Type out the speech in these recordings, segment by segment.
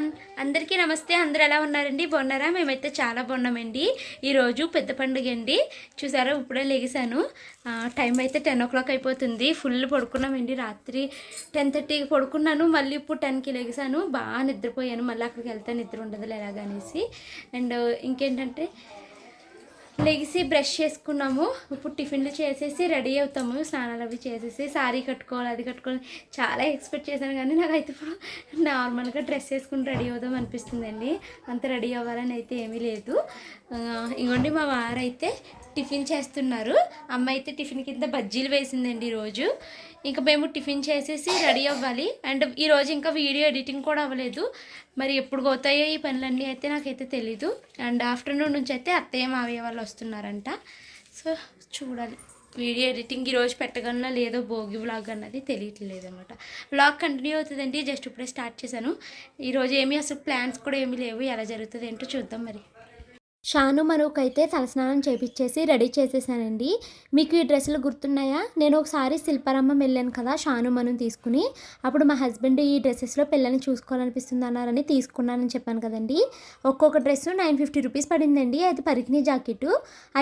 Everyone అందరికీ నమస్తే. అందరూ ఎలా ఉన్నారండి? బాగున్నారా? మేమైతే చాలా బాగున్నామండి. ఈరోజు పెద్ద పండుగ అండి. చూసారా? ఇప్పుడే లెగిసాను టైం అయితే టెన్ ఓ క్లాక్ అయిపోతుంది. ఫుల్ పడుకున్నామండి. రాత్రి టెన్ థర్టీకి పడుకున్నాను. మళ్ళీ ఇప్పుడు టెన్కి లెగిసాను బాగా నిద్రపోయాను. మళ్ళీ అక్కడికి వెళ్తే నిద్ర ఉండదు ఎలాగనేసి. అండ్ ఇంకేంటంటే లెగిసి బ్రష్ చేసుకున్నాము. ఇప్పుడు టిఫిన్లు చేసేసి రెడీ అవుతాము. స్నానాలు అవి చేసేసి సారీ కట్టుకోవాలి అది కట్టుకోవాలి. చాలా ఎక్స్పెక్ట్ చేశాను కానీ నాకైతే ఇప్పుడు నార్మల్గా డ్రెస్ వేసుకుని రెడీ అవుదాం అనిపిస్తుందండి. అంత రెడీ అవ్వాలని అయితే ఏమీ లేదు. ఆ, ఇంకోండి మా వారైతే టిఫిన్ చేస్తున్నారు. అమ్మ అయితే టిఫిన్ కింద బజ్జీలు వేసిందండి ఈరోజు. ఇంకా మేము టిఫిన్ చేసేసి రెడీ అవ్వాలి. అండ్ ఈరోజు ఇంకా వీడియో ఎడిటింగ్ కూడా అవ్వలేదు. మరి ఎప్పుడు పోతాయో ఈ పనులన్నీ అయితే నాకైతే తెలీదు. అండ్ ఆఫ్టర్నూన్ నుంచి అయితే అత్తయ్య మావయ్య వాళ్ళు వస్తున్నారంట. సో చూడాలి. వీడియో ఎడిటింగ్ ఈరోజు పెట్టగన్నా లేదో భోగి వ్లాగ్ అన్నది తెలియట్లేదు అనమాట వ్లాగ్ కంటిన్యూ అవుతుందండి. జస్ట్ ఇప్పుడే స్టార్ట్ చేశాను. ఈరోజు ఏమీ అసలు ప్లాన్స్ కూడా ఏమీ లేవు. ఎలా జరుగుతుంది ఏంటో చూద్దాం మరి. షాను మనుకైతే తలస్నానం చేపించేసి రెడీ చేసేసానండి. మీకు ఈ డ్రెస్సులు గుర్తున్నాయా? నేను ఒకసారి శిల్పారామం వెళ్ళాను కదా షాను మను తీసుకుని. అప్పుడు మా హస్బెండ్ ఈ డ్రెస్సెస్లో పిల్లల్ని చూసుకోవాలనిపిస్తుంది అన్నారని తీసుకున్నానని చెప్పాను కదండి. ఒక్కొక్క డ్రెస్ నైన్ ఫిఫ్టీ రూపీస్ పడిందండి. అది పరికిణీ జాకెట్.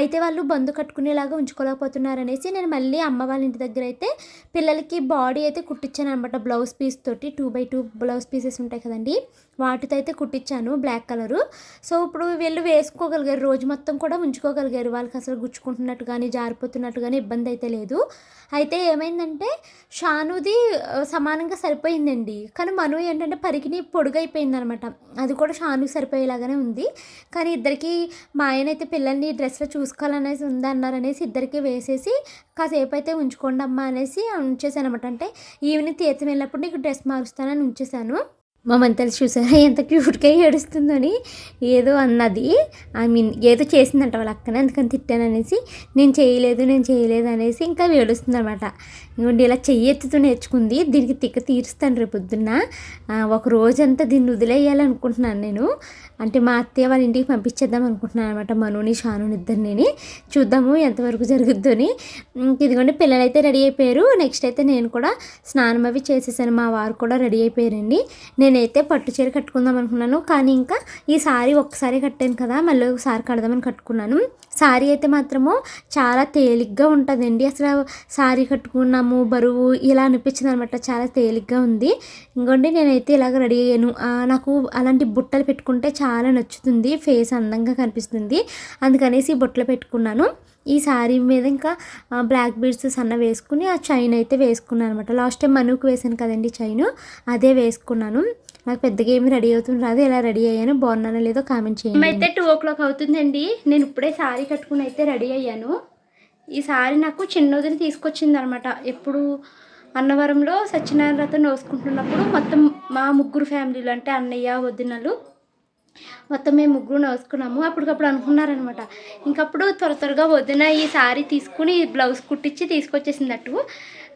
అయితే వాళ్ళు బందు కట్టుకునేలాగా ఉంచుకోలేకపోతున్నారనేసి నేను మళ్ళీ అమ్మ వాళ్ళ ఇంటి దగ్గర అయితే పిల్లలకి బాడీ అయితే కుట్టించాను అనమాట బ్లౌజ్ పీస్ తోటి two by two blouse pieces ఉంటాయి కదండి. వాటితో అయితే కుట్టించాను బ్లాక్ కలరు. సో ఇప్పుడు వీళ్ళు వేసుకోగలిగారు. రోజు మొత్తం కూడా ఉంచుకోగలిగారు. వాళ్ళకి అసలు గుచ్చుకుంటున్నట్టు కానీ జారిపోతున్నట్టు కానీ ఇబ్బంది అయితే లేదు. అయితే ఏమైందంటే షానుది సమానంగా సరిపోయిందండి. కానీ మను ఏంటంటే పరికిని పొడుగైపోయింది అనమాట అది కూడా షానుకి సరిపోయేలాగానే ఉంది. కానీ ఇద్దరికి మా ఆయన అయితే పిల్లల్ని డ్రెస్లో చూసుకోవాలనేసి ఉందన్నారనేసి ఇద్దరికి వేసేసి కాసేపు అయితే ఉంచుకోండి అమ్మా అనేసి ఉంచేసాను అనమాట అంటే ఈవినింగ్ తీర్థం వెళ్ళినప్పుడు నీకు డ్రెస్ మారుస్తానని ఉంచేసాను మా మంతలు చూసారా? ఎంత క్యూట్గా ఏడుస్తుందని ఏదో అన్నది. ఐ మీన్ ఏదో చేసిందంట వాళ్ళ అక్కనే అందుకని తిట్టాననేసి నేను చేయలేదు నేను చేయలేదు అనేసి ఇంకా ఏడుస్తుందనమాట ఇంకోటి ఇలా చెయ్యి నేర్చుకుంది. దీనికి తిక్క తీరుస్తాను రేపు పొద్దున్న ఒక రోజంతా దీన్ని వదిలేయాలనుకుంటున్నాను నేను. అంటే మా అత్తయ్య వాళ్ళ ఇంటికి పంపించేద్దాం అనుకుంటున్నాను అనమాట మనుని షానుని ఇద్దరిని చూద్దాము ఎంతవరకు జరుగుద్దని. ఇంక ఇదిగోండి పిల్లలైతే రెడీ అయిపోయారు. నెక్స్ట్ అయితే నేను కూడా స్నానం అవి చేసేసాను. మా వారు కూడా రెడీ అయిపోయారండి. నేనైతే పట్టు చీర కట్టుకుందాం అనుకున్నాను. కానీ ఇంకా ఈ సారీ ఒక్కసారి కట్టాను కదా మళ్ళీ ఒకసారి కడదామని కట్టుకున్నాను. సారీ అయితే మాత్రము చాలా తేలిగ్గా ఉంటుందండి. అసలు సారీ కట్టుకున్నాము బరువు ఇలా అనిపించింది అనమాట చాలా తేలిగ్గా ఉంది. ఇంకోండి నేనైతే ఇలాగ రెడీ అయ్యాను. నాకు అలాంటి బుట్టలు పెట్టుకుంటే చాలా చాలా నచ్చుతుంది ఫేస్ అందంగా కనిపిస్తుంది. అందుకనేసి ఈ బుట్టలు పెట్టుకున్నాను. ఈ శారీ మీద ఇంకా బ్లాక్ బీడ్స్ సన్న వేసుకుని ఆ చైన్ అయితే వేసుకున్నాను అనమాట లాస్ట్ టైం మనుకు వేసాను కదండి చైన్ అదే వేసుకున్నాను. నాకు పెద్దగా ఏమి రెడీ అవుతుంది రాదు. ఎలా రెడీ అయ్యాను బాగున్నానో లేదో కామెంట్ చేయండి. అయితే టూ ఓ క్లాక్ అవుతుందండి. నేను ఇప్పుడే శారీ కట్టుకుని అయితే రెడీ అయ్యాను. ఈ శారీ నాకు చిన్నదిని తీసుకొచ్చింది అనమాట ఎప్పుడు అన్నవరంలో సత్యనారాయణ వ్రతం నోసుకుంటున్నప్పుడు మొత్తం మా ముగ్గురు ఫ్యామిలీలు అంటే అన్నయ్య వదినలు మొత్తం మేము ముగ్గురు నవ్వుకున్నాము అప్పటికప్పుడు అనుకున్నారనమాట. ఇంకప్పుడు త్వర త్వరగా వదిన ఈ సారీ తీసుకుని బ్లౌజ్ కుట్టించి తీసుకొచ్చేసింది అటు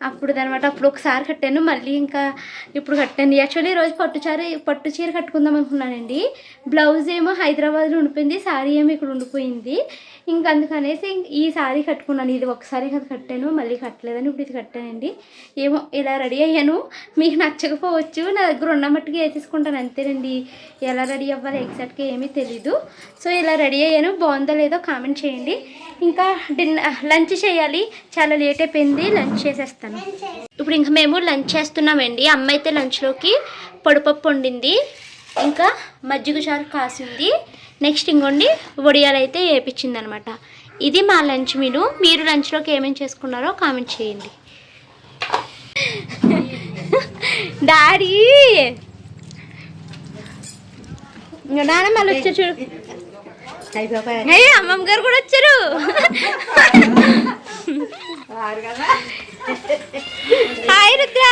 అప్పుడు అనమాట అప్పుడు ఒకసారి కట్టాను. మళ్ళీ ఇంకా ఇప్పుడు కట్టాను యాక్చువల్లీ ఈరోజు పట్టు చీర పట్టు చీర కట్టుకుందాం అనుకున్నానండి. బ్లౌజ్ ఏమో హైదరాబాద్లో ఉండిపోయింది. సారీ ఏమో ఇక్కడ ఉండిపోయింది. ఇంక అందుకనేసి ఈ సారీ కట్టుకున్నాను. ఇది ఒకసారి కదా కట్టాను మళ్ళీ కట్టలేదని ఇప్పుడు ఇది కట్టానండి. ఏమో ఇలా రెడీ అయ్యాను? మీకు నచ్చకపోవచ్చు. నా దగ్గర ఉన్న మట్టుకు వేసేసుకుంటాను. అంతేనండి. ఎలా రెడీ అవ్వాలి ఎగ్జాక్ట్గా ఏమీ తెలీదు. సో ఇలా రెడీ అయ్యాను. బాగుందో లేదో కామెంట్ చేయండి. ఇంకా డిన్నర్ లంచ్ చేయాలి. చాలా లేట్ అయిపోయింది. లంచ్ చేసేస్తాను. ఇప్పుడు ఇంకా మేము లంచ్ చేస్తున్నామండి. అమ్మ అయితే లంచ్లోకి పొడిపప్పు వండింది. ఇంకా మజ్జిగ చారు కాసింది. నెక్స్ట్ ఇంకోండి వడియాలు అయితే వేపించింది అనమాట ఇది మా లంచ్ మెను. మీరు లంచ్లోకి ఏమేమి చేసుకున్నారో కామెంట్ చేయండి. డాడీ! నాన్న మళ్ళీ వచ్చారు చూడు. అమ్మమ్మ గారు కూడా వచ్చారు. హాయ్ రుద్ర.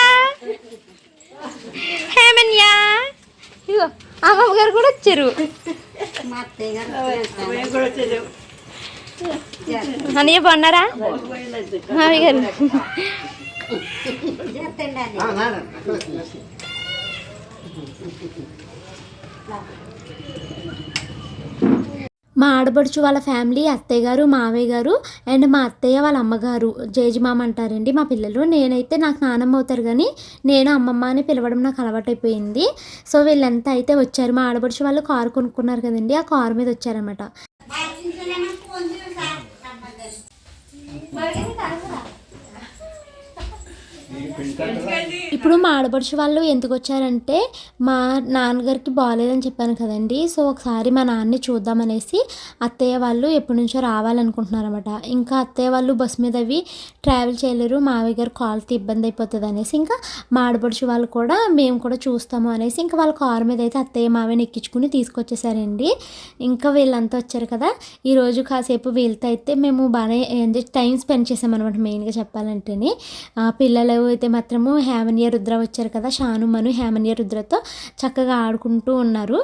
హేమన్య ఇగో అమ్మమ్మ గారు కూడా వచ్చారు. అన్నయ్య బాగున్నారా? మామి గారు. మా ఆడబడుచు వాళ్ళ ఫ్యామిలీ అత్తయ్య గారు మావయ్య గారు అండ్ మా అత్తయ్య వాళ్ళ అమ్మగారు. జేజిమామ అంటారండి మా పిల్లలు. నేనైతే నాకు నానమ్మ అవుతారు కానీ నేను అమ్మమ్మ అని పిలవడం నాకు అలవాటైపోయింది. సో వీళ్ళంతా అయితే వచ్చారు. మా ఆడబడుచు వాళ్ళు కారు కొనుక్కున్నారు కదండి ఆ కారు మీద వచ్చారనమాట ఇప్పుడు మా ఆడపడుచు వాళ్ళు ఎందుకు వచ్చారంటే మా నాన్నగారికి బాగాలేదని చెప్పాను కదండి. సో ఒకసారి మా నాన్నని చూద్దామనేసి అత్తయ్య వాళ్ళు ఎప్పటి నుంచో రావాలనుకుంటున్నారన్నమాట. ఇంకా అత్తయ్య వాళ్ళు బస్ మీద అవి ట్రావెల్ చేయలేరు. మావయ్య గారు కాల్తో ఇబ్బంది అయిపోతుంది అనేసి ఇంకా మా ఆడపడుచు వాళ్ళు కూడా మేము కూడా చూస్తాము అనేసి ఇంకా వాళ్ళ కారు మీద అయితే అత్తయ్య మావయ్యని ఎక్కించుకుని తీసుకొచ్చేసారండి. ఇంకా వీళ్ళంతా వచ్చారు కదా. ఈరోజు కాసేపు వీళ్ళతో అయితే మేము బాగానే ఎంజాయ్ టైం స్పెండ్ చేసామన్నమాట మెయిన్గా చెప్పాలంటేనే. పిల్లలు అయితే మాత్రము హేమన్య రుద్ర వచ్చారు కదా షాను మను హేమన్య రుద్రతో చక్కగా ఆడుకుంటూ ఉన్నారు.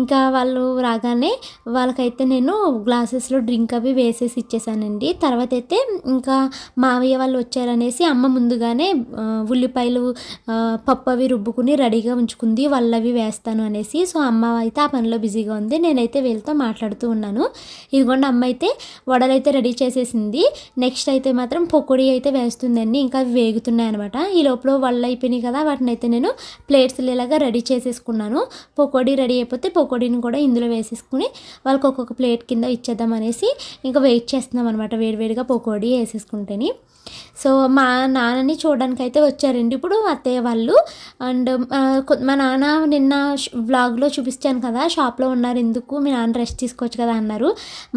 ఇంకా వాళ్ళు రాగానే వాళ్ళకైతే నేను గ్లాసెస్లో డ్రింక్ అవి వేసేసి ఇచ్చేసానండి. తర్వాత అయితే ఇంకా మావయ్య వాళ్ళు వచ్చారనేసి అమ్మ ముందుగానే ఉల్లిపాయలు పప్పు అవి రుబ్బుకుని రెడీగా ఉంచుకుంది వాళ్ళు అవి వేస్తాను అనేసి. సో అమ్మ అయితే ఆ పనిలో బిజీగా ఉంది. నేనైతే వీళ్ళతో మాట్లాడుతూ ఉన్నాను. ఇదిగోండి అమ్మ అయితే వడలైతే రెడీ చేసేసింది. నెక్స్ట్ అయితే మాత్రం పొకోడీ అయితే వేస్తుందండి. ఇంకా అవి వేగుతున్నాయి అనమాట ఈ లోపల వాళ్ళు అయిపోయినాయి కదా వాటిని అయితే నేను ప్లేట్స్ ఇలాగా రెడీ చేసేసుకున్నాను. పకోడీ రెడీ అయిపోతే పకోడీని కూడా ఇందులో వేసేసుకుని వాళ్ళకి ఒక్కొక్క ప్లేట్ కింద ఇచ్చేద్దాం అనేసి ఇంకా వెయిట్ చేస్తున్నాం అనమాట వేడివేడిగా పకోడీ వేసేసుకుంటేని. సో మా నాన్నని చూడడానికి అయితే వచ్చారండి. ఇప్పుడు అత్తయ్య వాళ్ళు అండ్ మా నాన్న నిన్న వ్లాగ్లో చూపించాను కదా షాప్లో ఉన్నారు ఎందుకు మీ నాన్న రెస్ట్ తీసుకోవచ్చు కదా అన్నారు.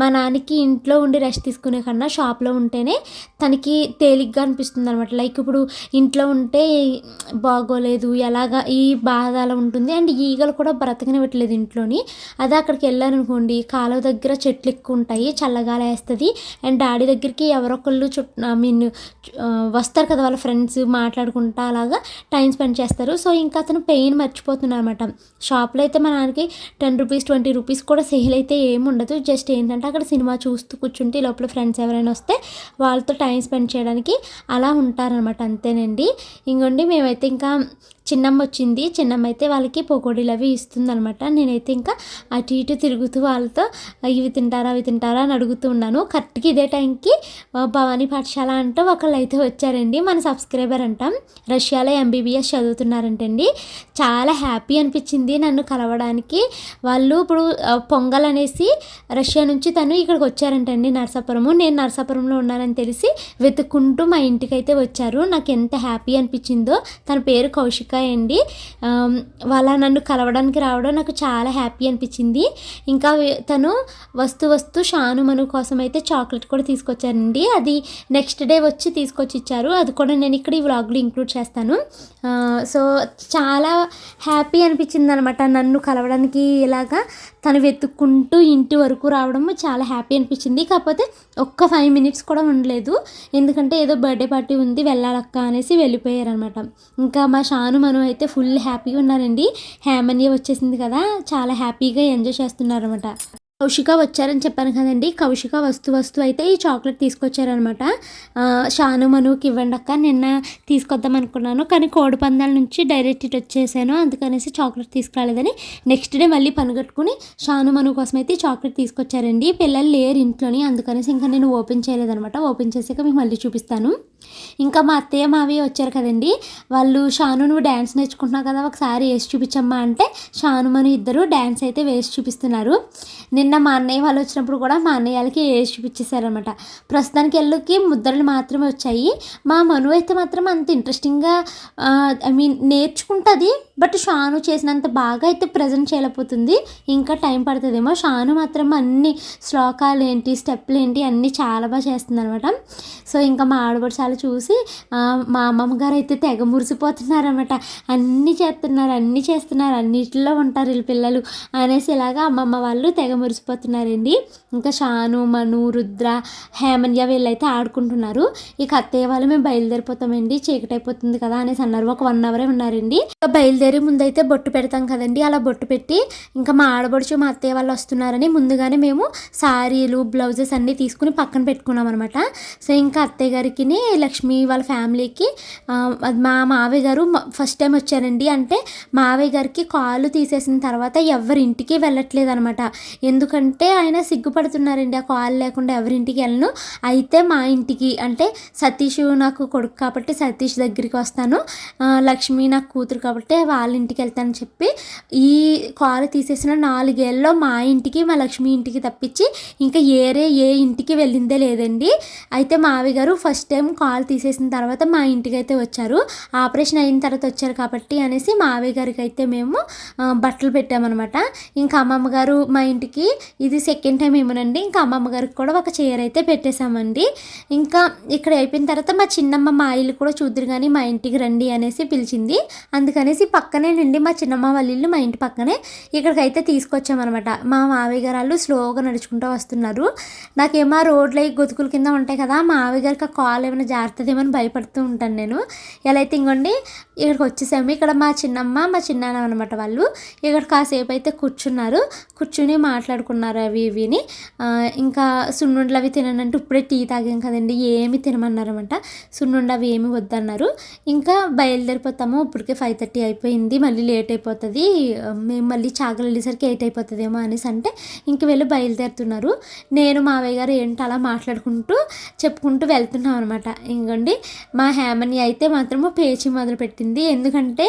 మా నాన్నకి ఇంట్లో ఉండి రెస్ట్ తీసుకునే కన్నా షాప్లో ఉంటేనే తనకి తేలిగ్గా అనిపిస్తుంది అనమాట లైక్ ఇప్పుడు ఇంట్లో ఉంటే బాగోలేదు ఎలాగా ఈ బాధ అలా ఉంటుంది. అండ్ ఈగలు కూడా బ్రతకనివ్వట్లేదు ఇంట్లోని. అదే అక్కడికి వెళ్ళారనుకోండి కాలువ దగ్గర చెట్లు ఎక్కువ ఉంటాయి చల్లగాలి వేస్తుంది అండ్ డాడీ దగ్గరికి ఎవరొకళ్ళు చుట్టూ ఐ మీన్ వస్తారు కదా వాళ్ళ ఫ్రెండ్స్ మాట్లాడుకుంటా అలాగా టైం స్పెండ్ చేస్తారు. సో ఇంకా అతను పెయిన్ మర్చిపోతున్నాడు అనమాట షాప్లో అయితే మా నాన్నకి టెన్ రూపీస్ ట్వంటీ రూపీస్ కూడా సేల్ అయితే ఏమి ఉండదు. జస్ట్ ఏంటంటే అక్కడ సినిమా చూస్తూ కూర్చుంటే ఈ లోపల ఫ్రెండ్స్ ఎవరైనా వస్తే వాళ్ళతో టైం స్పెండ్ చేయడానికి అలా ఉంటారనమాట అంతేనండి. ఇంకోండి మేమైతే ఇంకా చిన్నమ్మ వచ్చింది. చిన్నమ్మ అయితే వాళ్ళకి పకోడీలు అవి ఇస్తుందనమాట నేనైతే ఇంకా అటు ఇటు తిరుగుతూ వాళ్ళతో ఇవి తింటారా అవి తింటారా? అని అడుగుతూ ఉన్నాను. కరెక్ట్గా ఇదే టైంకి భవానీ పాఠశాల అంటూ ఒకళ్ళు అయితే వచ్చారండి. మన సబ్స్క్రైబర్ అంటాం. రష్యాలో ఎంబీబీఎస్ చదువుతున్నారంటండి. చాలా హ్యాపీ అనిపించింది నన్ను కలవడానికి. వాళ్ళు ఇప్పుడు పొంగల్ అనేసి రష్యా నుంచి తను ఇక్కడికి వచ్చారంటండి నరసాపురము. నేను నరసాపురంలో ఉన్నానని తెలిసి వెతుక్కుంటూ మా ఇంటికి అయితే వచ్చారు. నాకు ఎంత హ్యాపీ అనిపించిందో. తన పేరు కౌశిక అండి వాళ్ళ నన్ను కలవడానికి రావడం నాకు చాలా హ్యాపీ అనిపించింది. ఇంకా తను వస్తూ వస్తూ షాను మను కోసం అయితే చాక్లెట్ కూడా తీసుకొచ్చారండి. అది నెక్స్ట్ డే వచ్చి తీసుకొచ్చి ఇచ్చారు అది కూడా నేను ఇక్కడ ఈ వ్లాగ్లో ఇంక్లూడ్ చేస్తాను. సో చాలా హ్యాపీ అనిపించింది అనమాట నన్ను కలవడానికి ఇలాగా. తను వెతుక్కుంటూ ఇంటి వరకు రావడం చాలా హ్యాపీ అనిపించింది. కాకపోతే ఒక్క ఫైవ్ మినిట్స్ కూడా ఉండలేదు. ఎందుకంటే ఏదో బర్త్డే పార్టీ ఉంది వెళ్ళాలక్క అనేసి వెళ్ళిపోయారనమాట. ఇంకా మా షాను మనం అయితే ఫుల్ హ్యాపీగా ఉన్నారండి. హేమన్య వచ్చేసింది కదా చాలా హ్యాపీగా ఎంజాయ్ చేస్తున్నారనమాట. కౌశిక వచ్చారని చెప్పాను కదండి. కౌశిక వస్తు వస్తు అయితే ఈ చాక్లెట్ తీసుకొచ్చారనమాట. షాను మనుకి ఇవ్వండి అక్క నిన్న తీసుకొద్దాం అనుకున్నాను. కానీ కోడి పందాల నుంచి డైరెక్ట్ ఇటు వచ్చేసాను. అందుకనేసి చాక్లెట్ తీసుకురాలేదని నెక్స్ట్ డే మళ్ళీ పనిగట్టుకుని షాను మను కోసం అయితే చాక్లెట్ తీసుకొచ్చారండి. పిల్లలు లేరు ఇంట్లోని. అందుకనేసి ఇంకా నేను ఓపెన్ చేయలేదనమాట. ఓపెన్ చేసాక మీకు మళ్ళీ చూపిస్తాను. ఇంకా మా అత్తయ్య మావి వచ్చారు కదండి. వాళ్ళు షాను నువ్వు డ్యాన్స్ నేర్చుకుంటున్నావు కదా ఒకసారి వేసి చూపించమ్మా అంటే షాను మను ఇద్దరు డ్యాన్స్ అయితే వేసి చూపిస్తున్నారు. నిన్న మా అన్నయ్య వాళ్ళు వచ్చినప్పుడు కూడా మా అన్నయ్య వాళ్ళకి వేసి చూపించేశారనమాట ప్రస్తుతానికి ఎల్లుకి ముద్రలు మాత్రమే వచ్చాయి. మా మను అయితే మాత్రం అంత ఇంట్రెస్టింగ్గా ఐ మీన్ నేర్చుకుంటుంది బట్ షాను చేసినంత బాగా అయితే ప్రజెంట్ చేయలేకపోతుంది. ఇంకా టైం పడుతుందేమో. షాను మాత్రం అన్ని శ్లోకాలు ఏంటి స్టెప్లు ఏంటి అన్నీ చాలా బాగా చేస్తుంది అనమాట సో ఇంకా మా ఆడబడి చాలా చూసి మా అమ్మమ్మ గారు అయితే తెగ మురిసిపోతున్నారనమాట అన్నీ చేస్తున్నారు అన్నీ చేస్తున్నారు అన్నిటిలో ఉంటారు వీళ్ళు పిల్లలు అనేసి ఇలాగా అమ్మమ్మ వాళ్ళు తెగ మురిసిపోతున్నారండి. ఇంకా షాను మను రుద్ర హేమన్య వీళ్ళైతే ఆడుకుంటున్నారు. ఇక అత్తయ్య వాళ్ళు మేము బయలుదేరిపోతామండి చీకటి అయిపోతుంది కదా అనేసి అన్నారు. ఒక వన్ అవరే ఉన్నారండి. ఇంకా బయలుదేరి ముందైతే బొట్టు పెడతాం కదండి అలా బొట్టు పెట్టి ఇంకా మా ఆడబడుచు మా అత్తయ్య వాళ్ళు వస్తున్నారని ముందుగానే మేము సారీలు బ్లౌజెస్ అన్నీ తీసుకుని పక్కన పెట్టుకున్నాం అనమాట సో ఇంకా అత్తయ్య గారికి లక్ష్మి వాళ్ళ ఫ్యామిలీకి అది మా మావయ్య గారు ఫస్ట్ టైం వచ్చారండి. అంటే మావయ్య గారికి కాలు తీసేసిన తర్వాత ఎవరింటికి వెళ్ళట్లేదు అనమాట ఎందుకంటే ఆయన సిగ్గుపడుతున్నారండి ఆ కాలు లేకుండా ఎవరింటికి వెళ్ళను. అయితే మా ఇంటికి అంటే సతీష్ నాకు కొడుకు కాబట్టి సతీష్ దగ్గరికి వస్తాను. లక్ష్మి నాకు కూతురు కాబట్టి వాళ్ళ ఇంటికి వెళ్తానని చెప్పి ఈ కాలు తీసేసిన నాలుగేళ్ళలో మా ఇంటికి మా లక్ష్మి ఇంటికి తప్పించి ఇంకా ఏరే ఏ ఇంటికి వెళ్ళిందే లేదండి. అయితే మావి గారు ఫస్ట్ టైం కాల్ తీసేసిన తర్వాత మా ఇంటికి అయితే వచ్చారు. ఆపరేషన్ అయిన తర్వాత వచ్చారు కాబట్టి అనేసి మావయ్య గారికి అయితే మేము బట్టలు పెట్టామన్నమాట. ఇంకా అమ్మమ్మ గారు మా ఇంటికి ఇది సెకండ్ టైం ఏమోనండి. ఇంకా అమ్మమ్మ గారికి కూడా ఒక చీర అయితే పెట్టేశామండి. ఇంకా ఇక్కడ అయిపోయిన తర్వాత మా చిన్నమ్మ మా ఇల్లు కూడా చూద్దరు కానీ మా ఇంటికి రండి అనేసి పిలిచింది. అందుకనేసి పక్కనేనండి మా చిన్నమ్మ వాళ్ళ ఇల్లు మా ఇంటి పక్కనే ఇక్కడికైతే తీసుకొచ్చామన్నమాట. మా మావయ్య గారు వాళ్ళు స్లోగా నడుచుకుంటూ వస్తున్నారు. నాకేమో రోడ్లు అవి గొతుకుల కింద ఉంటాయి కదా మా మావయ్య గారికి ఆ కాల్ ఏమైనా జారుతుందేమో అని భయపడుతూ ఉంటాను నేను. ఎలా అయితే ఇంకోండి ఇక్కడికి వచ్చేసాము. ఇక్కడ మా చిన్నమ్మ మా చిన్నాన్న అనమాట వాళ్ళు. ఇక్కడ కాసేపు అయితే కూర్చున్నారు. కూర్చుని మాట్లాడుకున్నారు అవి ఇవిని. ఇంకా సున్నుండలు అవి తిననంటే ఇప్పుడే టీ తాగాం కదండి. ఏమి తినమన్నారన్నమాట. సున్నుండలు అవి ఏమి వద్దన్నారు. ఇంకా బయలుదేరిపోతాము. ఇప్పటికే ఫైవ్ థర్టీ అయిపోయింది. మళ్ళీ లేట్ అయిపోతుంది. మేము మళ్ళీ చాకలు వెళ్ళేసరికి ఎయిట్ అయిపోతుందేమో అనేసి అంటే ఇంక వెళ్ళి బయలుదేరుతున్నారు. నేను మావయ్య గారు ఏంటి అలా మాట్లాడుకుంటూ చెప్పుకుంటూ వెళ్తున్నాం అనమాట ఇంకోండి మా హేమని అయితే మాత్రము పేచి మొదలు పెట్టింది ఎందుకంటే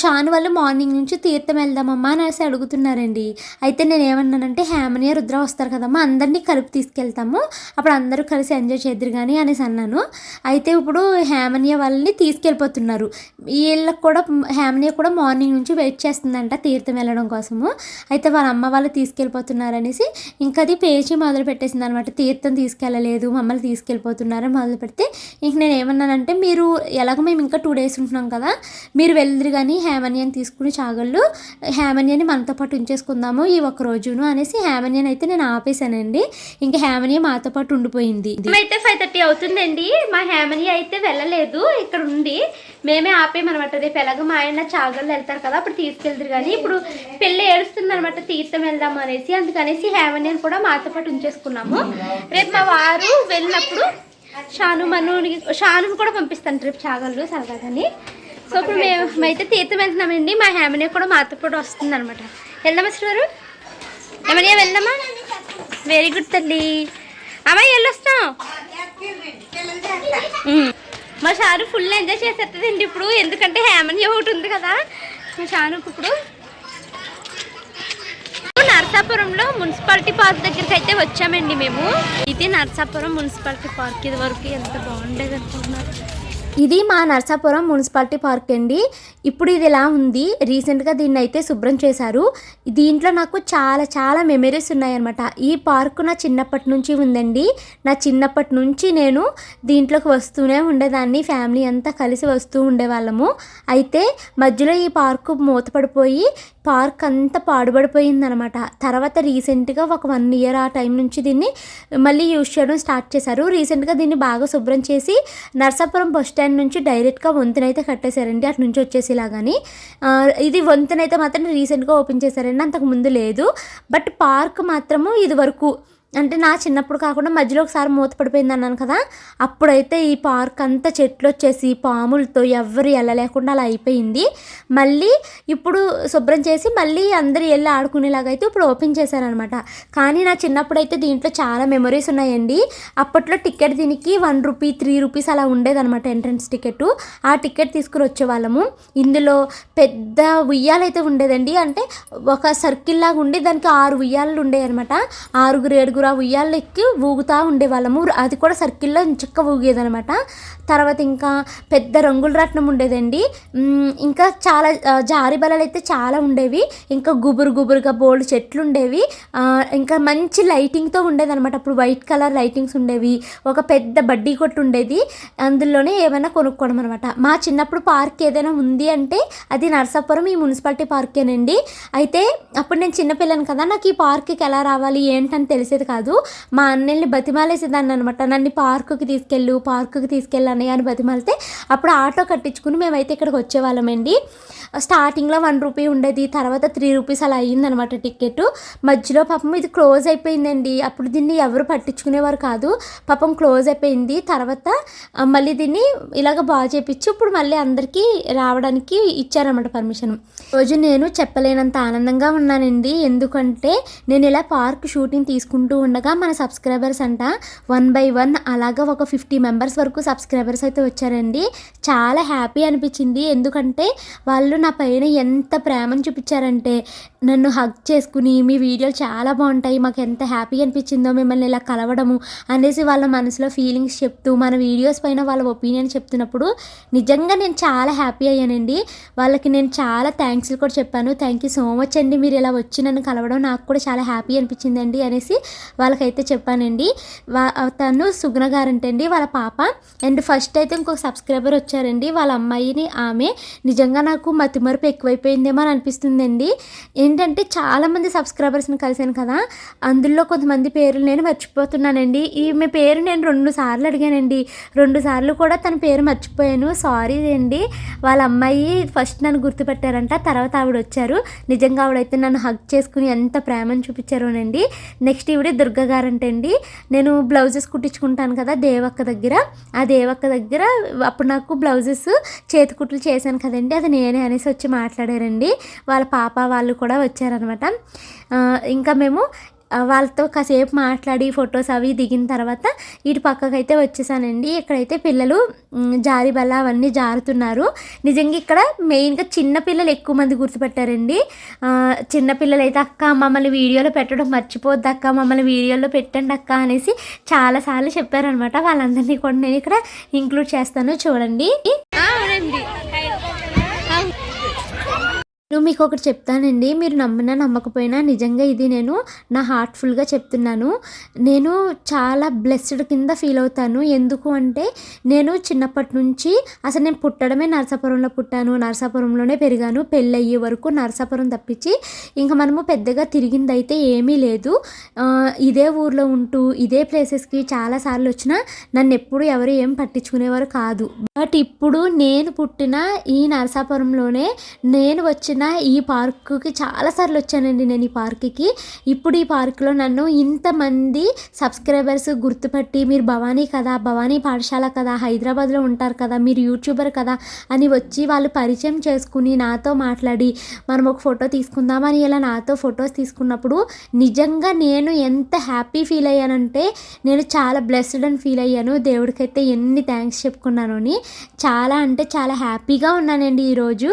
షాను వాళ్ళు మార్నింగ్ నుంచి తీర్థం వెళ్దామమ్మా అనేసి అడుగుతున్నారండి. అయితే నేను ఏమన్నానంటే హేమనియ రుద్ర వస్తారు కదమ్మా అందరినీ కలిపి తీసుకెళ్తాము. అప్పుడు అందరూ కలిసి ఎంజాయ్ చేద్దరు కానీ అనేసి అన్నాను. అయితే ఇప్పుడు హేమనియ వాళ్ళని తీసుకెళ్ళిపోతున్నారు. వీళ్ళకి కూడా హేమనియ కూడా మార్నింగ్ నుంచి వెయిట్ చేస్తుందంట తీర్థం వెళ్ళడం కోసము. అయితే వాళ్ళ అమ్మ వాళ్ళు తీసుకెళ్ళిపోతున్నారు అనేసి ఇంకా అది పేచి మొదలు పెట్టేసింది అనమాట తీర్థం తీసుకెళ్ళలేదు మమ్మల్ని తీసుకెళ్ళిపోతున్నారని మొదలు పెడితే. ఇంక నేను ఏమన్నానంటే మీరు ఎలాగో మేము ఇంకా టూ డేస్ ఉంటున్నాం కదా మీరు వెళ్ళరు కానీ హేమన్యని తీసుకుని చాగళ్ళు హేమన్యని మనతో పాటు ఉంచేసుకుందాము ఈ ఒక రోజును అనేసి హేమన్యని అయితే నేను ఆపేశానండి ఇంకా హేమన్య మాతో పాటు ఉండిపోయింది. అయితే ఫైవ్ థర్టీ అవుతుందండి. మా హేమన్య అయితే వెళ్ళలేదు. ఇక్కడ ఉంది. మేమే ఆపేమనమాట రేపు ఎలాగో మా ఆయన చాగళ్ళు వెళ్తారు కదా అప్పుడు తీసుకెళ్తారు కానీ ఇప్పుడు పెళ్ళి ఏడుస్తుంది అనమాట తీర్థం వెళ్దాం అనేసి. అందుకనేసి హేమనిని కూడా మాతో పాటు ఉంచేసుకున్నాము. రేపు మా వారు వెళ్ళినప్పుడు షాను మను షాను కూడా పంపిస్తాను రేపు చాగళ్ళు సరదాగాని. సో ఇప్పుడు మేము అయితే తీర్థం వెళ్తున్నామండి. మా హేమని కూడా మాతో పాటు వస్తుంది అనమాట వెళ్దామా శ్రీవారు ఏమని వెళ్దామా? వెరీ గుడ్ తల్లి. అమ్మాయి వెళ్ళొస్తాం. మా షారు ఫుల్ ఎంజాయ్ చేసేస్తుందండి ఇప్పుడు. ఎందుకంటే హేమని ఒకటి ఉంది కదా. మా షారుకు ఇప్పుడు నరసాపురంలో మున్సిపాలిటీ పార్క్ దగ్గరికి అయితే వచ్చామండి మేము. ఇది నరసాపురం మున్సిపాలిటీ పార్క్. ఇది వరకు ఎంత బాగుండేది అనుకుంటున్నారు? ఇది మా నర్సాపురం మున్సిపాలిటీ పార్క్ అండి. ఇప్పుడు ఇది ఇలా ఉంది? రీసెంట్గా దీన్ని అయితే శుభ్రం చేశారు. దీంట్లో నాకు చాలా చాలా మెమరీస్ ఉన్నాయన్నమాట. ఈ పార్కు నా చిన్నప్పటి నుంచి ఉందండి. నా చిన్నప్పటి నుంచి నేను దీంట్లోకి వస్తూనే ఉండేదాన్ని. ఫ్యామిలీ అంతా కలిసి వస్తూ ఉండేవాళ్ళము. అయితే మధ్యలో ఈ పార్కు మూతపడిపోయి పార్క్ అంతా పాడుబడిపోయిందనమాట. తర్వాత రీసెంట్గా ఒక వన్ ఇయర్ ఆ టైం నుంచి దీన్ని మళ్ళీ యూజ్ చేయడం స్టార్ట్ చేశారు. రీసెంట్గా దీన్ని బాగా శుభ్రం చేసి నర్సాపురం బస్ స్టాండ్ నుంచి డైరెక్ట్గా వంతెనైతే కట్టేశారండి. అటు నుంచి వచ్చేసి ఇలాగని ఇది వంతెనైతే మాత్రం రీసెంట్గా ఓపెన్ చేశారండి. అంతకు ముందు లేదు. బట్ పార్క్ మాత్రము ఇది వరకు అంటే నా చిన్నప్పుడు కాకుండా మధ్యలో ఒకసారి మూత పడిపోయింది అన్నాను కదా అప్పుడైతే ఈ పార్క్ అంతా చెట్లు వచ్చేసి పాములతో ఎవరు వెళ్ళలేకుండా అలా అయిపోయింది. మళ్ళీ ఇప్పుడు శుభ్రం చేసి మళ్ళీ అందరూ వెళ్ళి ఆడుకునేలాగా అయితే ఇప్పుడు ఓపెన్ చేశారనమాట. కానీ నా చిన్నప్పుడు అయితే దీంట్లో చాలా మెమరీస్ ఉన్నాయండి. అప్పట్లో టికెట్ దీనికి వన్ రూపీ త్రీ రూపీస్ అలా ఉండేదన్నమాట ఎంట్రన్స్ టికెట్. ఆ టికెట్ తీసుకుని వచ్చేవాళ్ళము. ఇందులో పెద్ద ఉయ్యాలైతే ఉండేదండి. అంటే ఒక సర్కిల్ లాగా ఉండి దానికి ఆరు ఉయ్యాలు ఉండేవి అనమాట ఆరుగురు ఏడుగురు ఆ ఉయ్యాలు ఎక్కి ఊగుతూ ఉండేవాళ్ళము. అది కూడా సర్కిల్లో చిక్క ఊగేదనమాట తర్వాత ఇంకా పెద్ద రంగుల రత్నం ఉండేదండి. ఇంకా చాలా జారి బలాలు అయితే చాలా ఉండేవి. ఇంకా గుబురు గుబురుగా బోల్డ్ చెట్లు ఉండేవి. ఇంకా మంచి లైటింగ్తో ఉండేదన్నమాట. అప్పుడు వైట్ కలర్ లైటింగ్స్ ఉండేవి. ఒక పెద్ద బడ్డీ కొట్టు ఉండేది. అందులోనే ఏమైనా కొనుక్కోవడం అనమాట మా చిన్నప్పుడు పార్క్ ఏదైనా ఉంది అంటే అది నరసాపురం ఈ మున్సిపాలిటీ పార్కేనండి. అయితే అప్పుడు నేను చిన్నపిల్లని కదా నాకు ఈ పార్క్కి ఎలా రావాలి ఏంటని తెలిసేది కాదు మా అన్నల్ని బతిమాలేసేదాన్ని అనమాట నన్ను పార్కుకి తీసుకెళ్ళు పార్కుకి తీసుకెళ్ళు అన్నయ్య అని బతిమాలితే అప్పుడు ఆటో కట్టించుకుని మేమైతే ఇక్కడికి వచ్చేవాళ్ళమండి. స్టార్టింగ్లో వన్ రూపీ ఉండేది తర్వాత త్రీ రూపీస్ అలా అయ్యిందనమాట టికెట్ మధ్యలో పాపం ఇది క్లోజ్ అయిపోయిందండి. అప్పుడు దీన్ని ఎవరు పట్టించుకునేవారు కాదు. పాపం క్లోజ్ అయిపోయింది. తర్వాత మళ్ళీ దీన్ని ఇలాగ బాగా చేపించి ఇప్పుడు మళ్ళీ అందరికీ రావడానికి ఇచ్చారన్నమాట పర్మిషన్. రోజు నేను చెప్పలేనంత ఆనందంగా ఉన్నానండి. ఎందుకంటే నేను ఇలా పార్క్ షూటింగ్ తీసుకుంటూ ఉండగా మన సబ్స్క్రైబర్స్ అంట వన్ బై వన్ అలాగా ఒక ఫిఫ్టీ మెంబర్స్ వరకు సబ్స్క్రైబర్స్ అయితే వచ్చారండి. చాలా హ్యాపీ అనిపించింది. ఎందుకంటే వాళ్ళు నా పైన ఎంత ప్రేమను చూపించారంటే నన్ను హగ్ చేసుకుని మీ వీడియోలు చాలా బాగుంటాయి. మాకు ఎంత హ్యాపీ అనిపించిందో మిమ్మల్ని ఇలా కలవడము అనేసి వాళ్ళ మనసులో ఫీలింగ్స్ చెప్తూ మన వీడియోస్ పైన వాళ్ళ ఒపీనియన్ చెప్తున్నప్పుడు నిజంగా నేను చాలా హ్యాపీ అయ్యానండి. వాళ్ళకి నేను చాలా థ్యాంక్స్ కూడా చెప్పాను. థ్యాంక్ యూ సో మచ్ అండి. మీరు ఇలా వచ్చి నన్ను కలవడం నాకు కూడా చాలా హ్యాపీ అనిపించిందండి అనేసి వాళ్ళకైతే చెప్పానండి. వా తను సుగుణ గారంటండి వాళ్ళ పాప. అండ్ ఫస్ట్ అయితే ఇంకొక సబ్స్క్రైబర్ వచ్చారండి. వాళ్ళ అమ్మాయిని ఆమె. నిజంగా నాకు మతిమరుపు ఎక్కువైపోయిందేమో అని అనిపిస్తుందండి. ఏంటంటే చాలామంది సబ్స్క్రైబర్స్ని కలిశాను కదా. అందులో కొంతమంది పేర్లు నేను మర్చిపోతున్నానండి. ఈమె పేరు నేను రెండు సార్లు అడిగానండి. రెండు సార్లు కూడా తన పేరు మర్చిపోయాను. సారీ అండి. వాళ్ళ అమ్మాయి ఫస్ట్ నన్ను గుర్తుపెట్టారంట. తర్వాత ఆవిడ వచ్చారు. నిజంగా ఆవిడైతే నన్ను హగ్ చేసుకుని ఎంత ప్రేమను చూపించారోనండి. నెక్స్ట్ ఈవిడ దుర్గ గారంటండి నేను బ్లౌజెస్ కుట్టించుకుంటాను కదా దేవక్క దగ్గర. ఆ దేవక్క దగ్గర అప్పుడు నాకు బ్లౌజెస్ చేతి కుట్లు చేశాను కదండి అది నేనే అనేసి వచ్చి మాట్లాడారండి. వాళ్ళ పాప వాళ్ళు కూడా వచ్చారనమాట. ఇంకా మేము వాళ్ళతో కాసేపు మాట్లాడి ఫొటోస్ అవి దిగిన తర్వాత ఇటు పక్కకైతే వచ్చేసానండి. ఇక్కడైతే పిల్లలు జారిబల్ల జారి బల్ల అవన్నీ జారుతున్నారు. నిజంగా ఇక్కడ మెయిన్గా చిన్న పిల్లలు ఎక్కువ మంది గుర్తుపెట్టారండి. ఆ, చిన్న పిల్లలు అయితే అక్క మమ్మల్ని వీడియోలో పెట్టడం మర్చిపోద్ది అక్క మమ్మల్ని వీడియోలో పెట్టండి అక్క అనేసి చాలాసార్లు చెప్పారనమాట వాళ్ళందరినీ కూడా నేను ఇక్కడ ఇంక్లూడ్ చేస్తాను చూడండి. నేను మీకు ఒకటి చెప్తానండి. మీరు నమ్మినా నమ్మకపోయినా నిజంగా ఇది నేను నా హార్ట్ఫుల్గా చెప్తున్నాను. నేను చాలా బ్లెస్డ్ కింద ఫీల్ అవుతాను. ఎందుకు అంటే నేను చిన్నప్పటి నుంచి అసలు నేను పుట్టడమే నరసాపురంలో పుట్టాను. నరసాపురంలోనే పెరిగాను. పెళ్ళి అయ్యే వరకు నరసాపురం తప్పించి ఇంకా మనము పెద్దగా తిరిగింది అయితే ఏమీ లేదు. ఇదే ఊర్లో ఉంటూ ఇదే ప్లేసెస్కి చాలాసార్లు వచ్చినా నన్ను ఎప్పుడు ఎవరు ఏం పట్టించుకునేవారు కాదు. బట్ ఇప్పుడు నేను పుట్టిన ఈ నరసాపురంలోనే నేను వచ్చిన ఈ పార్కుకి చాలాసార్లు వచ్చానండి నేను ఈ పార్క్కి. ఇప్పుడు ఈ పార్క్లో నన్ను ఇంతమంది సబ్స్క్రైబర్స్ గుర్తుపట్టి మీరు భవానీ కదా భవానీ పాఠశాల కదా హైదరాబాద్లో ఉంటారు కదా మీరు యూట్యూబర్ కదా అని వచ్చి వాళ్ళు పరిచయం చేసుకుని నాతో మాట్లాడి మనం ఒక ఫోటో తీసుకుందామని ఇలా నాతో ఫొటోస్ తీసుకున్నప్పుడు నిజంగా నేను ఎంత హ్యాపీ ఫీల్ అయ్యానంటే నేను చాలా బ్లెస్డ్ అని ఫీల్ అయ్యాను. దేవుడికైతే ఎన్ని థ్యాంక్స్ చెప్పుకున్నాను అని. చాలా అంటే చాలా హ్యాపీగా ఉన్నానండి ఈరోజు.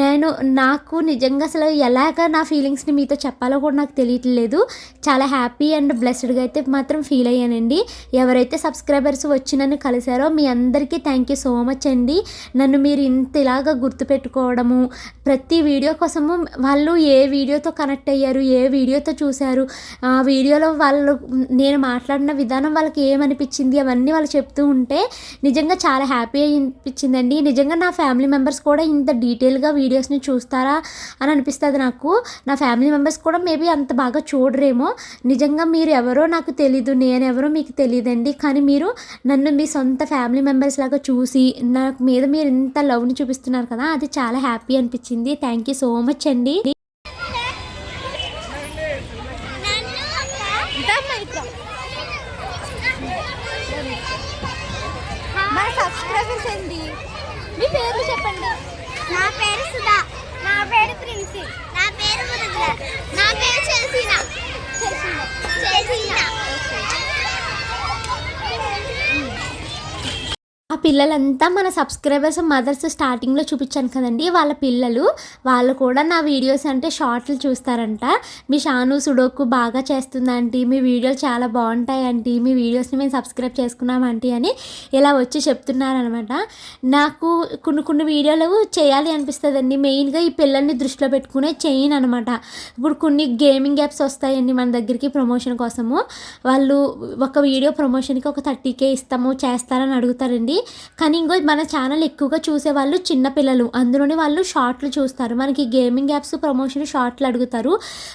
నేను నాకు నిజంగా అసలు ఎలాగ నా ఫీలింగ్స్ని మీతో చెప్పాలో కూడా నాకు తెలియట్లేదు. చాలా హ్యాపీ అండ్ బ్లెస్డ్గా అయితే మాత్రం ఫీల్ అయ్యానండి. ఎవరైతే సబ్స్క్రైబర్స్ వచ్చి నన్ను కలిశారో మీ అందరికీ థ్యాంక్ యూ సో మచ్ అండి. నన్ను మీరు ఇంత ఇలాగా గుర్తుపెట్టుకోవడము ప్రతి వీడియో కోసము వాళ్ళు ఏ వీడియోతో కనెక్ట్ అయ్యారు ఏ వీడియోతో చూశారు ఆ వీడియోలో వాళ్ళు నేను మాట్లాడిన విధానం వాళ్ళకి ఏమనిపించింది అవన్నీ వాళ్ళు చెప్తూ ఉంటే నిజంగా చాలా హ్యాపీ అనిపించిందండి. నిజంగా నా ఫ్యామిలీ మెంబర్స్ కూడా ఇంత డీటెయిల్గా వీడియోస్ని చూస్తారా అని అనిపిస్తుంది నాకు. నా ఫ్యామిలీ మెంబర్స్ కూడా మేబీ అంత బాగా చూడరేమో. నిజంగా మీరు ఎవరో నాకు తెలీదు నేను ఎవరో మీకు తెలియదండి కానీ మీరు నన్ను మీ సొంత ఫ్యామిలీ మెంబర్స్ లాగా చూసి నాకు మీద మీరు ఇంత లవ్ని చూపిస్తున్నారు కదా అది చాలా హ్యాపీ అనిపించింది. థ్యాంక్ యూ సో మచ్ అండి మన సబ్స్క్రైబర్స్ అండి మీ పేర్లు చెప్పండి నా పేరు సుధా నా పేరు ప్రిన్సి నా పేరు మృదుల నా పేరు చేసీనా చేసీనా ఆ పిల్లలంతా మన సబ్స్క్రైబర్స్ మదర్స్ స్టార్టింగ్లో చూపించాను కదండి. వాళ్ళ పిల్లలు వాళ్ళు కూడా నా వీడియోస్ అంటే షార్ట్లు చూస్తారంట. మీ షాను సుడోకు బాగా చేస్తుందంటీ మీ వీడియోలు చాలా బాగుంటాయి ఆంటీ. మీ వీడియోస్ని మేము సబ్స్క్రైబ్ చేసుకున్నాం ఆంటీ అని ఇలా వచ్చి చెప్తున్నారనమాట. నాకు కొన్ని కొన్ని వీడియోలు చేయాలి అనిపిస్తుందండి. మెయిన్గా ఈ పిల్లల్ని దృష్టిలో పెట్టుకునే చేయను అనమాట. ఇప్పుడు కొన్ని గేమింగ్ యాప్స్ వస్తాయండి మన దగ్గరికి ప్రమోషన్ కోసము. వాళ్ళు ఒక వీడియో ప్రమోషన్కి ఒక థర్టీ కే ఇస్తాము చేస్తారని అడుగుతారండి. కానీ ఇంకో మన ఛానల్ ఎక్కువగా చూసేవాళ్ళు చిన్నపిల్లలు అందులోనే వాళ్ళు షార్ట్లు చూస్తారు. మనకి గేమింగ్ యాప్స్ ప్రమోషన్ షార్ట్లు అడుగుతారు.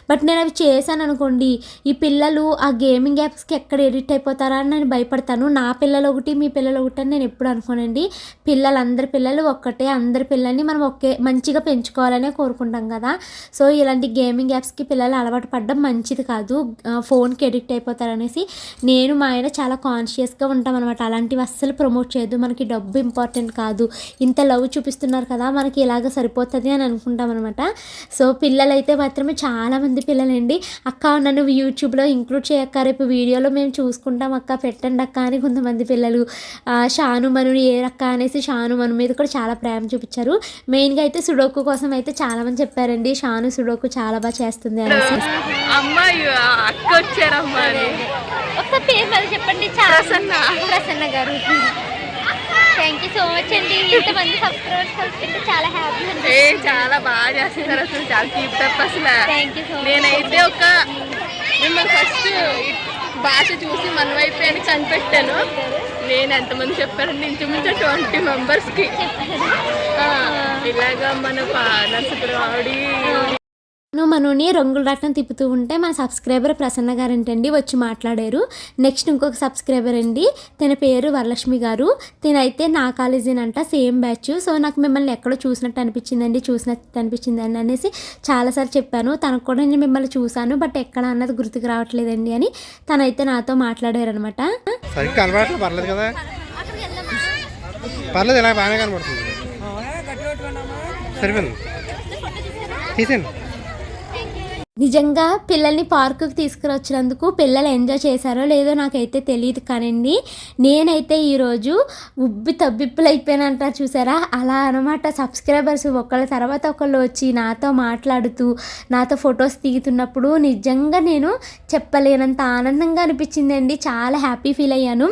బట్ నేను అవి చేశాను అనుకోండి ఈ పిల్లలు ఆ గేమింగ్ యాప్స్కి ఎక్కడ ఎడిట్ అయిపోతారా అని నేను భయపడతాను. నా పిల్లలు ఒకటి మీ పిల్లలు ఒకటి అని నేను ఎప్పుడు అనుకోనండి. పిల్లలు అందరి పిల్లలు ఒక్కటే. అందరి పిల్లల్ని మనం ఒకే మంచిగా పెంచుకోవాలనే కోరుకుంటాం కదా. సో ఇలాంటి గేమింగ్ యాప్స్కి పిల్లలు అలవాటు పడడం మంచిది కాదు. ఫోన్కి ఎడిక్ట్ అయిపోతారనేసి నేను మా ఆయన చాలా కాన్షియస్గా ఉంటాం అనమాట అలాంటివి అస్సలు ప్రమోట్ చేయొద్దు. మనకి డబ్బు ఇంపార్టెంట్ కాదు. ఇంత లవ్ చూపిస్తున్నారు కదా మనకి ఇలాగ సరిపోతుంది అని అనుకుంటాం అనమాట సో పిల్లలైతే మాత్రమే చాలామంది పిల్లలండి. అక్క నన్ను యూట్యూబ్లో ఇంక్లూడ్ చేయక్క రేపు వీడియోలో మేము చూసుకుంటాం అక్క పెట్టండి అక్క అని కొంతమంది పిల్లలు. షాను మనుని ఏ రక్క అనేసి షాను మను మీద కూడా చాలా ప్రేమ చూపించారు. మెయిన్గా అయితే సుడోకు కోసం అయితే చాలామంది చెప్పారండి. షాను సుడోకు చాలా బాగా చేస్తుంది అనేసి. అమ్మాయి అక్క వచ్చారమ్మా అని. ఒకసారి పేరు మరి చెప్పండి. చాలా ప్రసన్న. ప్రసన్న గారు. థ్యాంక్ యూ సో మచ్ అండి. ఇంతమంది సబ్స్క్రైబర్స్ కలుసుకుంటే చాలా హ్యాపీ ఏ చాలా బాగా చేస్తున్నారు అసలు చాలా కీప్ తప్ప అసలు. థ్యాంక్ యూ సో మచ్ నేనైతే ఒక మిమ్మల్ని ఫస్ట్ భాష చూసి మన వైపే అని కనిపెట్టాను. నేను ఎంతమంది చెప్పారండి ఇంచుమించు ట్వంటీ మెంబర్స్కి ఇలాగా మన నరసపురవాడి నువ్వు మనని రంగుల రత్నం తిప్పుతూ ఉంటే మన సబ్స్క్రైబర్ ప్రసన్న గారు ఏంటండి వచ్చి మాట్లాడారు. నెక్స్ట్ ఇంకొక సబ్స్క్రైబర్ అండి. తన పేరు వరలక్ష్మి గారు. తినైతే నా కాలేజీనంట సేమ్ బ్యాచ్. సో నాకు మిమ్మల్ని ఎక్కడో చూసినట్టు అనిపించిందండి చూసినట్టు అనిపించిందండి అనేసి చాలాసార్లు చెప్పాను. తనకు కూడా నేను మిమ్మల్ని చూశాను బట్ ఎక్కడ అన్నది గుర్తుకు రావట్లేదండి అని తనైతే నాతో మాట్లాడారనమాట పర్లేదు కదా. పర్లేదు ఇలా బాగానే కనబడుతుంది. సరిపోయింది. తీసేయండి. నిజంగా పిల్లల్ని పార్కుకి తీసుకురొచ్చినందుకు పిల్లలు ఎంజాయ్ చేశారో లేదో నాకైతే తెలియదు కానండి. నేనైతే ఈరోజు ఉబ్బి తబ్బిప్పులు అయిపోయానంటారు చూసారా? అలా అనమాట సబ్స్క్రైబర్స్ ఒకళ్ళ తర్వాత ఒకళ్ళు వచ్చి నాతో మాట్లాడుతూ నాతో ఫొటోస్ తీగుతున్నప్పుడు నిజంగా నేను చెప్పలేనంత ఆనందంగా అనిపించిందండి. చాలా హ్యాపీ ఫీల్ అయ్యాను.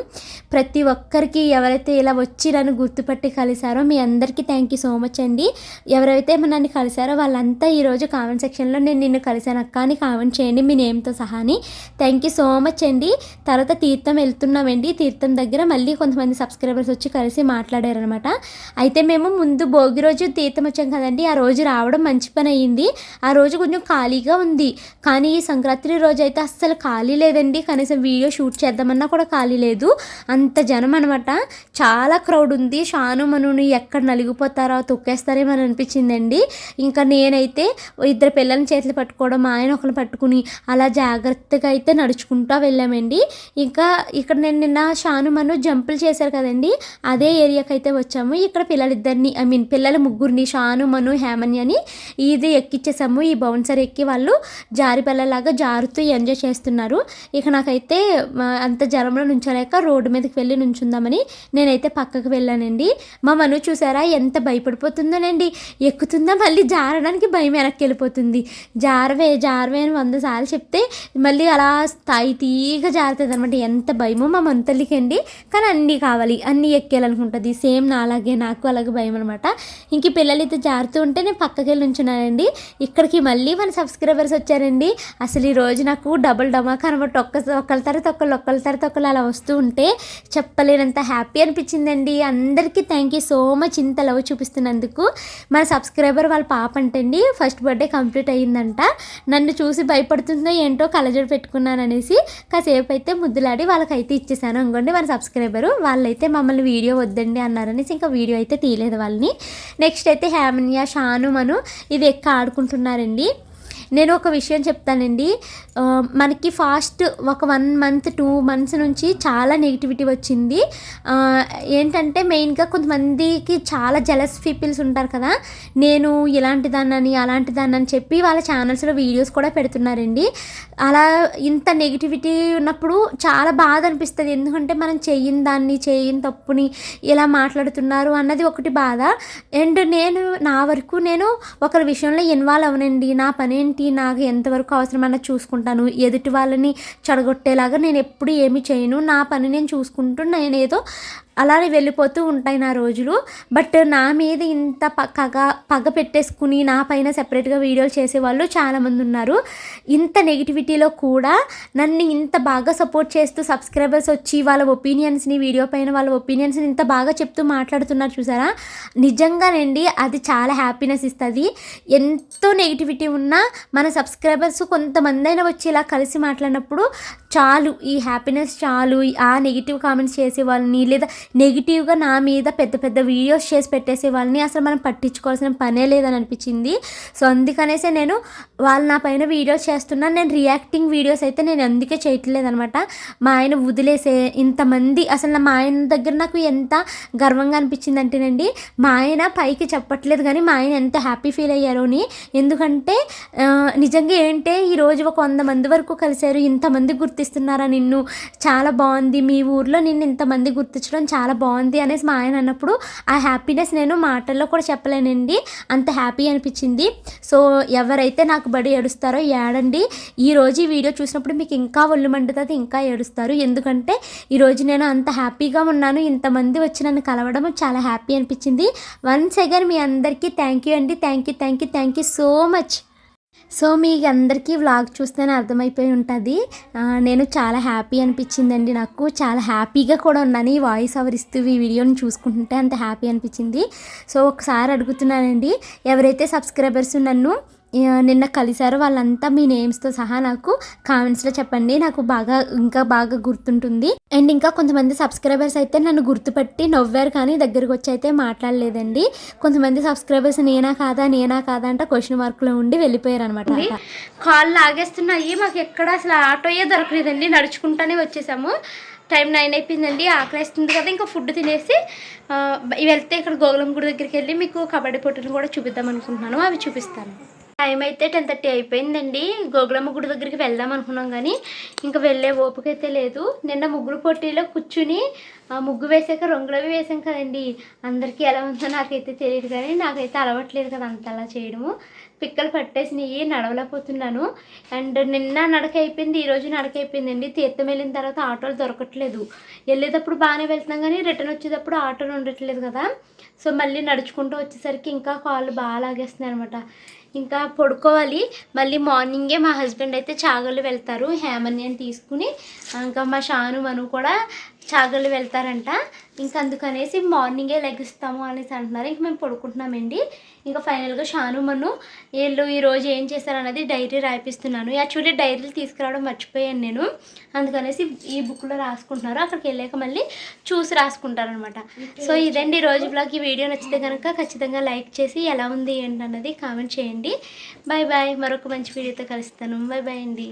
ప్రతి ఒక్కరికి ఎవరైతే ఇలా వచ్చి నన్ను గుర్తుపట్టి కలిశారో మీ అందరికీ థ్యాంక్ యూ సో మచ్ అండి. ఎవరైతే నన్ను కలిశారో వాళ్ళంతా ఈరోజు కామెంట్ సెక్షన్లో నేను నిన్ను కలిశాను. అక్క అని కామెంట్ చేయండి మీ నేమ్తో సహా అని. థ్యాంక్ యూ సో మచ్ అండి. తర్వాత తీర్థం వెళ్తున్నామండి. తీర్థం దగ్గర మళ్ళీ కొంతమంది సబ్స్క్రైబర్స్ వచ్చి కలిసి మాట్లాడారనమాట అయితే మేము ముందు భోగి రోజు తీర్థం వచ్చాం కదండి. ఆ రోజు రావడం మంచి పని అయ్యింది. ఆ రోజు కొంచెం ఖాళీగా ఉంది. కానీ ఈ సంక్రాంతి రోజు అయితే అస్సలు ఖాళీ లేదండి. కనీసం వీడియో షూట్ చేద్దామన్నా కూడా ఖాళీ లేదు. అంత జనం అనమాట చాలా క్రౌడ్ ఉంది. షాను మనుని ఎక్కడ నలిగిపోతారో తొక్కేస్తారేమని అనిపించిందండి. ఇంకా నేనైతే ఇద్దరు పిల్లల్ని చేతులు పట్టుకోవడం మా ఆయన ఒకరిని పట్టుకుని అలా జాగ్రత్తగా అయితే నడుచుకుంటూ వెళ్ళామండి. ఇంకా ఇక్కడ నేను నిన్న షాను మను జంపులు చేశారు కదండి. అదే ఏరియాకి అయితే వచ్చాము. ఇక్కడ పిల్లలిద్దరిని ఐ మీన్ పిల్లల ముగ్గురిని షాను మను హేమన్యని ఇది ఎక్కిచ్చేసాము. ఈ బౌన్సర్ ఎక్కి వాళ్ళు జారి పిల్లలాగా జారుతూ ఎంజాయ్ చేస్తున్నారు. ఇక నాకైతే అంత జ్వరంలో నుంచలేక రోడ్డు మీదకి వెళ్ళి నుంచుందామని నేనైతే పక్కకు వెళ్ళానండి. మా మను చూసారా ఎంత భయపడిపోతుందోనండి. ఎక్కుతుందా మళ్ళీ జారడానికి భయం వెనక్కి వెళ్ళిపోతుంది. జారవే జారవే అని వంద సార్లు చెప్తే మళ్ళీ అలా స్థాయి తీగ జారుతుంది అనమాట ఎంత భయమో మా మంతలికి అండి కానీ అన్నీ కావాలి. అన్నీ ఎక్కేయాలనుకుంటుంది. సేమ్ నా అలాగే నాకు అలాగే భయం అనమాట ఇంక ఈ పిల్లలు అయితే జారుతూ ఉంటే నేను పక్కకి వెళ్ళి ఉంచున్నానండి ఇక్కడికి మళ్ళీ మన సబ్స్క్రైబర్స్ వచ్చారండి. అసలు ఈ రోజు నాకు డబుల్ డమా అనమాట ఒక్క ఒకళ్ళ తర్వాత ఒకళ్ళు ఒకళ్ళ తర్వాత ఒకళ్ళు అలా వస్తూ ఉంటే చెప్పలేనంత హ్యాపీ అనిపించిందండి. అందరికీ థ్యాంక్ యూ సో మచ్ ఇంత లవ్ చూపిస్తున్నందుకు. మన సబ్స్క్రైబర్ వాళ్ళ పాప అంటండి ఫస్ట్ బర్త్డే కంప్లీట్ అయ్యిందంట. నన్ను చూసి భయపడుతుందో ఏంటో కలజోడు పెట్టుకున్నాను అనేసి కాసేపు అయితే ముద్దులాడి వాళ్ళకైతే ఇచ్చేసాను. అనుకోండి మన సబ్స్క్రైబరు. వాళ్ళైతే మమ్మల్ని వీడియో వద్దండి అన్నారనేసి ఇంకా వీడియో అయితే తీయలేదు వాళ్ళని. నెక్స్ట్ అయితే హేమన్య షాను మను ఇది ఎక్క ఆడుకుంటున్నారండి. నేను ఒక విషయం చెప్తానండి. మనకి ఫాస్ట్ ఒక వన్ మంత్ టూ మంత్స్ నుంచి చాలా నెగిటివిటీ వచ్చింది. ఏంటంటే మెయిన్గా కొంతమందికి చాలా జలస్ పీపుల్స్ ఉంటారు కదా. నేను ఇలాంటి దాన్నని అలాంటి దాన్నని చెప్పి వాళ్ళ ఛానల్స్లో వీడియోస్ కూడా పెడుతున్నారండి. అలా ఇంత నెగిటివిటీ ఉన్నప్పుడు చాలా బాధ అనిపిస్తుంది. ఎందుకంటే మనం చేయని దాన్ని చేయని తప్పుని ఇలా మాట్లాడుతున్నారు అన్నది ఒకటి బాధ. అండ్ నేను నా వరకు నేను ఒకరి విషయంలో ఇన్వాల్వ్ అవనండి నా పని ఏంటి నాకు ఎంతవరకు అవసరమైనా చూసుకుంటాను. ఎదుటి వాళ్ళని చెడగొట్టేలాగా నేను ఎప్పుడు ఏమి చేయను. నా పని నేను చూసుకుంటూ నేను ఏదో అలానే వెళ్ళిపోతూ ఉంటాయి నా రోజులు. బట్ నా మీద ఇంత పక్కగా పగ పెట్టేసుకుని నా పైన సెపరేట్గా వీడియోలు చేసేవాళ్ళు చాలామంది ఉన్నారు. ఇంత నెగిటివిటీలో కూడా నన్ను ఇంత బాగా సపోర్ట్ చేస్తూ సబ్స్క్రైబర్స్ వచ్చి వాళ్ళ ఒపీనియన్స్ని వీడియో పైన వాళ్ళ ఒపీనియన్స్ని ఇంత బాగా చెప్తూ మాట్లాడుతున్నారు చూసారా? నిజంగానండి అది చాలా హ్యాపీనెస్ ఇస్తుంది. ఎంతో నెగిటివిటీ ఉన్నా మన సబ్స్క్రైబర్స్ కొంతమంది అయినా వచ్చి ఇలా కలిసి మాట్లాడినప్పుడు చాలు ఈ హ్యాపీనెస్ చాలు ఆ నెగిటివ్ కామెంట్స్ చేసే వాళ్ళని లేదా నెగిటివ్గా నా మీద పెద్ద పెద్ద వీడియోస్ చేసి పెట్టేసే వాళ్ళని అసలు మనం పట్టించుకోవాల్సిన పనే లేదని అనిపించింది. సో అందుకనేసే నేను వాళ్ళు నా పైన వీడియోస్ చేస్తున్నా నేను రియాక్టింగ్ వీడియోస్ అయితే నేను అందుకే చేయట్లేదు అనమాట మా ఆయన వదిలేసే ఇంతమంది అసలు మా ఆయన దగ్గర నాకు ఎంత గర్వంగా అనిపించింది అంటేనండి మా ఆయన పైకి చెప్పట్లేదు కానీ మా ఆయన ఎంత హ్యాపీ ఫీల్ అయ్యారో అని. ఎందుకంటే నిజంగా ఏంటే ఈరోజు ఒక వంద మంది వరకు కలిశారు ఇంతమంది గుర్తు గుర్తిస్తున్నారా నిన్ను? చాలా బాగుంది. మీ ఊర్లో నిన్ను ఇంతమంది గుర్తించడం చాలా బాగుంది అనేసి మా ఆయన అన్నప్పుడు ఆ హ్యాపీనెస్ నేను మాటల్లో కూడా చెప్పలేనండి. అంత హ్యాపీ అనిపించింది. సో ఎవరైతే నాకు బడి ఏడుస్తారో ఏడండి. ఈ రోజు ఈ వీడియో చూసినప్పుడు మీకు ఇంకా ఒళ్ళు మండుతుంది ఇంకా ఏడుస్తారు. ఎందుకంటే ఈరోజు నేను అంత హ్యాపీగా ఉన్నాను. ఇంతమంది వచ్చి నన్ను కలవడం చాలా హ్యాపీ అనిపించింది. వన్స్ అగైన్ మీ అందరికీ థ్యాంక్ యూ అండి. Thank you thank you thank you so much. So మీ అందరికీ వ్లాగ్ చూస్తేనే అర్థమైపోయి ఉంటుంది. నేను చాలా హ్యాపీ అనిపించిందండి నాకు. చాలా హ్యాపీగా కూడా ఉన్నాను ఈ వాయిస్ ఓవర్ ఇస్తూ ఈ వీడియోని చూసుకుంటుంటే అంత హ్యాపీ అనిపించింది. సో ఒకసారి అడుగుతున్నానండి ఎవరైతే సబ్స్క్రైబర్స్ నన్ను నిన్న కలిశారు వాళ్ళంతా మీ నేమ్స్తో సహా నాకు కామెంట్స్లో చెప్పండి. నాకు బాగా ఇంకా బాగా గుర్తుంటుంది. అండ్ ఇంకా కొంతమంది సబ్స్క్రైబర్స్ అయితే నన్ను గుర్తుపట్టి నవ్వారు కానీ దగ్గరికి వచ్చి అయితే మాట్లాడలేదండి. కొంతమంది సబ్స్క్రైబర్స్ నేనా కాదా నేనా కాదా అంటే క్వశ్చన్ మార్క్లో ఉండి వెళ్ళిపోయారు అనమాట కాల్ లాగేస్తున్నాయి. మాకు ఎక్కడ అసలు ఆటోయే దొరకలేదండి. నడుచుకుంటానే వచ్చేసాము. టైం నైన్ అయిపోయిందండి. ఆకలిస్తుంది కదా ఇంకా ఫుడ్ తినేసి వెళ్తే ఇక్కడ గోగులం గుడి దగ్గరికి వెళ్ళి మీకు కబడ్డీ పోటీలు కూడా చూపిద్దాం అనుకుంటున్నాను. అవి చూపిస్తాను. టైం అయితే టెన్ థర్టీ అయిపోయిందండి. గోగులమ్మ గుడి దగ్గరికి వెళ్దాం అనుకున్నాం కానీ ఇంకా వెళ్ళే ఓపిక అయితే లేదు. నిన్న ముగ్గురు పోటీలో కూర్చుని ముగ్గు వేసాక రంగులవి వేసాం కదండి. అందరికీ ఎలా ఉందో నాకైతే తెలియదు కానీ నాకైతే అలవట్లేదు కదా అంత అలా చేయడము. పిక్కలు పట్టేసినవి నడవలేకపోతున్నాను అండ్ నిన్న నడక అయిపోయింది ఈరోజు నడక అయిపోయిందండి. తీర్థం వెళ్ళిన తర్వాత ఆటోలు దొరకట్లేదు. వెళ్ళేటప్పుడు బాగానే వెళ్తున్నాం కానీ రిటర్న్ వచ్చేటప్పుడు ఆటోలు ఉండట్లేదు కదా. సో మళ్ళీ నడుచుకుంటూ వచ్చేసరికి ఇంకా కాళ్ళు బాగా లాగేస్తున్నాయి అనమాట ఇంకా పడుకోవాలి. మళ్ళీ మార్నింగే మా హస్బెండ్ అయితే చాగళ్ళు వెళ్తారు. హేమన్యని తీసుకుని ఇంకా మా షాను మను కూడా చాగళ్ళు వెళ్తారంట. ఇంకా అందుకనేసి మార్నింగే లెగిస్తాము అనేసి అంటున్నారు. ఇంక మేము పడుకుంటున్నామండి. ఇంకా ఫైనల్గా షాను మను వీళ్ళు ఈరోజు ఏం చేశారన్నది డైరీ రాయిపిస్తున్నాను. యాక్చువల్లీ డైరీలు తీసుకురావడం మర్చిపోయాను నేను. అందుకనేసి ఈ బుక్లో రాసుకుంటున్నారు. అక్కడికి వెళ్ళాక మళ్ళీ చూసి రాసుకుంటారనమాట సో ఇదండి రోజు బ్లాగ్. ఈ వీడియో నచ్చితే కనుక ఖచ్చితంగా లైక్ చేసి ఎలా ఉంది ఏంటన్నది కామెంట్ చేయండి. బాయ్ బాయ్ మరొక మంచి వీడియోతో కలుస్తాను. బాయ్ బాయ్ అండి.